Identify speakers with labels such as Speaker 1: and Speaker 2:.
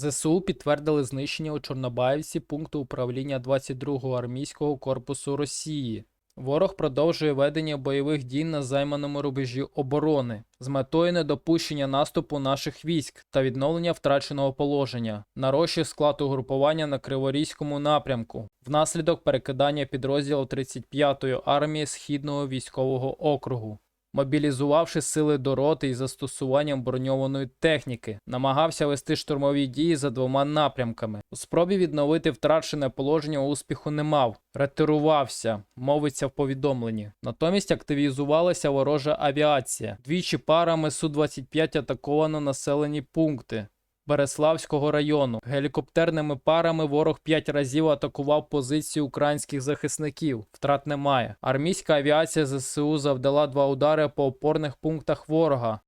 Speaker 1: ЗСУ підтвердили знищення у Чорнобаївці пункту управління 22-го армійського корпусу Росії. Ворог продовжує ведення бойових дій на займаному рубежі оборони з метою недопущення наступу наших військ та відновлення втраченого положення. Нарощує склад угрупування на Криворізькому напрямку внаслідок перекидання підрозділу 35-ї армії Східного військового округу. Мобілізувавши сили до роти і застосуванням броньованої техніки, намагався вести штурмові дії за двома напрямками. У спробі відновити втрачене положення успіху не мав, ретирувався, мовиться в повідомленні. Натомість активізувалася ворожа авіація. Двічі парами Су-25 атаковано населені пункти. Береславського району. Гелікоптерними парами ворог п'ять разів атакував позиції українських захисників. Втрат немає. Армійська авіація ЗСУ завдала два удари по опорних пунктах ворога